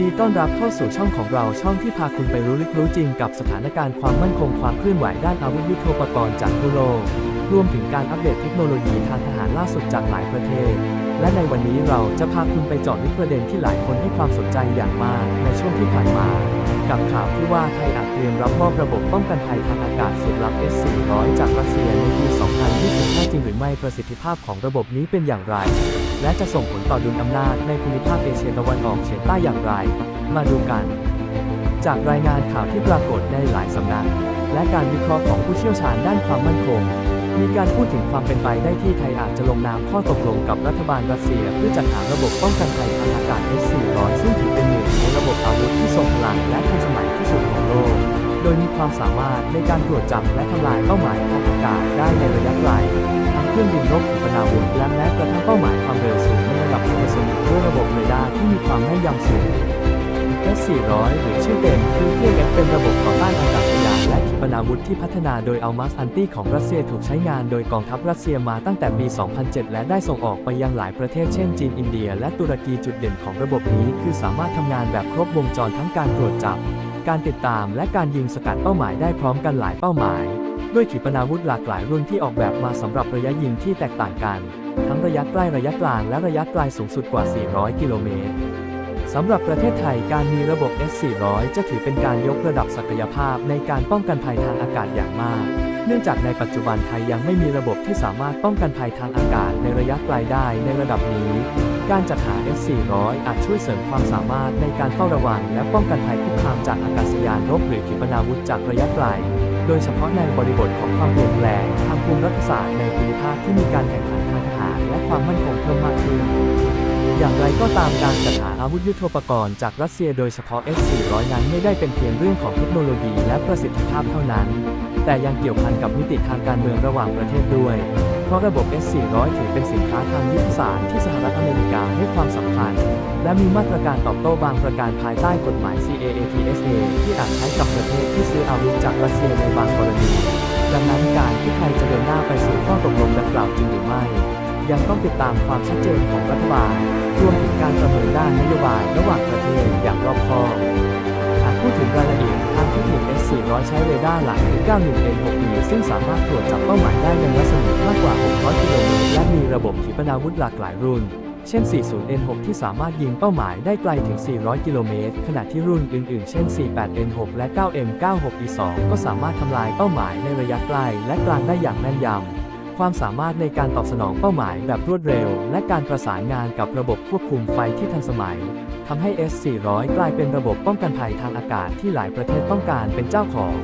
ดีต้อนรับเข้าสู่ช่องของเราช่องที่พาคุณไปรู้ลึกรู้จริงกับสถานการณ์ความมั่นคงความเคลื่อนไหวด้านอาวุธยุทโธปกรณ์จากทั่วโลก รวมถึงการอัปเดตเทคโนโลยีทางทหารล่าสุดจากหลายประเทศ และในวันนี้เราจะพาคุณไปเจาะลึกประเด็นที่หลายคนให้ความสนใจอย่างมากในช่วงที่ผ่านมา กับข่าวที่ว่าไทยอาจเตรียมรับมอบระบบป้องกันภัยทางอากาศสุดลับ S-400 จากรัสเซียในปี 2025 จริงหรือไม่ประสิทธิภาพของระบบนี้เป็นอย่างไร และจะส่งผลต่อดุลอำนาจในภูมิภาคเอเชียตะวันออกเฉียงใต้อย่างไร มาดูกัน จากรายงานข่าวที่ปรากฏในหลายสำนัก และการวิเคราะห์ของผู้เชี่ยวชาญด้านความมั่นคง มีการพูดถึงความเป็นไปได้ที่ไทยอาจจะลงนามข้อตกลงกับรัฐบาลรัสเซีย เพื่อจัดหาระบบป้องกันภัยทางอากาศ S-400 ซึ่งถือเป็นหนึ่งในระบบอาวุธที่ทรงพลังและทันสมัยที่สุดของโลก โดยมีความสามารถในการตรวจจับและทำลายเป้าหมายทางอากาศได้ในระยะไกลทั้งเครื่องบินรบขีปนาวุธและแม้กระทั่งเป้าหมายความเร็วสูงในระดับซูเปอร์โซนิกด้วยระบบเรดาร์ที่มีความแม่นยำสูง S-400 หรือชื่อเต็มคือ PAF เป็นระบบต่อต้านอากาศยานและขีปนาวุธที่พัฒนาโดยอัลมาสอันตี้ของรัสเซียถูกใช้งานโดยกองทัพรัสเซียมาตั้งแต่ปี 2007 และได้ส่งออกไปยังหลายประเทศเช่นจีนอินเดีย และตุรกีจุดเด่นของระบบนี้คือสามารถทำงานแบบครบวงจรทั้งการตรวจจับ การติดตามและการยิงสกัดเป้าหมายได้พร้อมกันหลายเป้าหมาย ด้วยขีปนาวุธหลากหลายรุ่นที่ออกแบบมาสำหรับระยะยิงที่แตกต่างกัน ทั้งระยะใกล้ระยะกลางและระยะไกลสูงสุดกว่า 400 กิโลเมตร สำหรับประเทศไทยการมีระบบ S-400 จะถือเป็นการยกระดับศักยภาพในการป้องกันภัยทางอากาศอย่างมาก เนื่องจากในปัจจุบันไทยยังไม่มีระบบที่สามารถป้องกันภัยทางอากาศในระยะไกลได้ในระดับนี้ การจัดหา S-400 อาจช่วยเสริมความสามารถในการเฝ้าระวัง และป้องกันภัยคุกคามจากอากาศยานรบหรือขีปนาวุธจากระยะไกล โดยเฉพาะในบริบทของความเปลี่ยนแปลงทางภูมิรัฐศาสตร์ในภูมิภาคที่มีการแข่งขันทางทหารและความมั่นคงเพิ่มมากขึ้น อย่างไรก็ตามการจัดหาอาวุธยุทโธปกรณ์จากรัสเซียโดยเฉพาะ S-400 นั้นไม่ได้เป็นเพียงเรื่องของเทคโนโลยีและประสิทธิภาพเท่านั้น แต่ยังเกี่ยวพันกับมิติทางการเมืองระหว่างประเทศด้วย เพราะระบบ S-400 ถือเป็นสินค้าทางยุทธศาสตร์ที่สหรัฐอเมริกาให้ความสำคัญ และมีมาตรการตอบโต้บางประการภายใต้กฎหมาย CAATSA ที่อาจใช้กับประเทศที่ซื้ออาวุธจากรัสเซียในบางกรณี ดังนั้นการที่ไทยจะเดินหน้าไปสู่ข้อตกลงดังกล่าวจริงหรือไม่ ยังต้องติดตามความชัดเจนของรัฐบาลรวมถึงการประเมินด้านนโยบายระหว่างประเทศอย่างรอบคอบหากพูดถึงรายละเอียดทางเทคนิค S400 ใช้เรดาร์หลัก 91N6E ซึ่งสามารถตรวจจับเป้าหมายได้ในรัศมีมากกว่า 600 กิโลเมตรและมีระบบขีปนาวุธหลากหลายรุ่น เช่น 40N6 ที่สามารถยิงเป้าหมายได้ไกลถึง 400 กิโลเมตร ขณะที่รุ่นอื่นๆ เช่น 48N6 และ 9M96E2 ก็สามารถทำลายเป้าหมายในระยะใกล้และกลางได้อย่างแม่นยำ ความสามารถในการตอบสนองเป้าหมายแบบรวดเร็ว และการประสานงานกับระบบควบคุมไฟที่ทันสมัยทำให้ S400 กลายเป็นระบบป้องกันภัยทางอากาศที่หลายประเทศต้องการเป็นเจ้าของ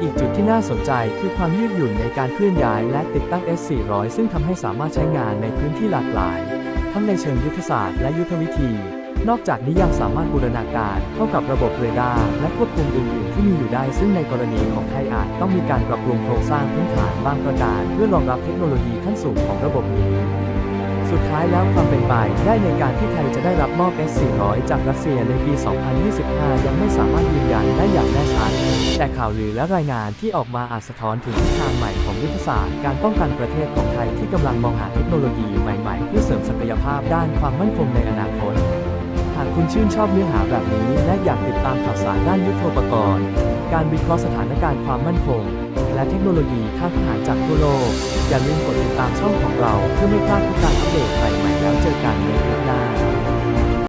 อีกจุดที่น่าสนใจคือความยืดหยุ่นในการเคลื่อนย้ายและติดตั้ง S400 ซึ่งทำให้สามารถใช้งานในพื้นที่หลากหลาย ทั้งในเชิงยุทธศาสตร์และยุทธวิธี นอกจากนี้ยังสามารถบูรณาการเข้ากับระบบเรดาร์และควบคุมอื่นๆที่มีอยู่ได้ ซึ่งในกรณีของไทยอาจต้องมีการปรับปรุงโครงสร้างพื้นฐานบางประการ เพื่อรองรับเทคโนโลยีขั้นสูงของระบบนี้สุดท้ายแล้วความเป็นไปได้ในการที่ไทยจะได้รับมอบ S400 จากรัสเซียในปี 2025 ยังไม่สามารถยืนยันได้อย่างแน่ชัด แต่ข่าวลือและรายงานที่ออกมาอาจสะท้อนถึงทิศทางใหม่ของยุทธศาสตร์การป้องกันประเทศของไทยที่กำลังมองหาเทคโนโลยีใหม่ๆเพื่อเสริมศักยภาพด้านความมั่นคงในอนาคต คุณชื่นชอบเนื้อหาแบบนี้ และอยากติดตามข่าวสารด้านยุทโธปกรณ์ การวิเคราะห์สถานการณ์ความมั่นคง และเทคโนโลยีทางทหารจากทั่วโลก อย่าลืมกดติดตามช่องของเราเพื่อไม่พลาดทุกการอัปเดตใหม่ๆแล้วเจอกันในคลิปหน้า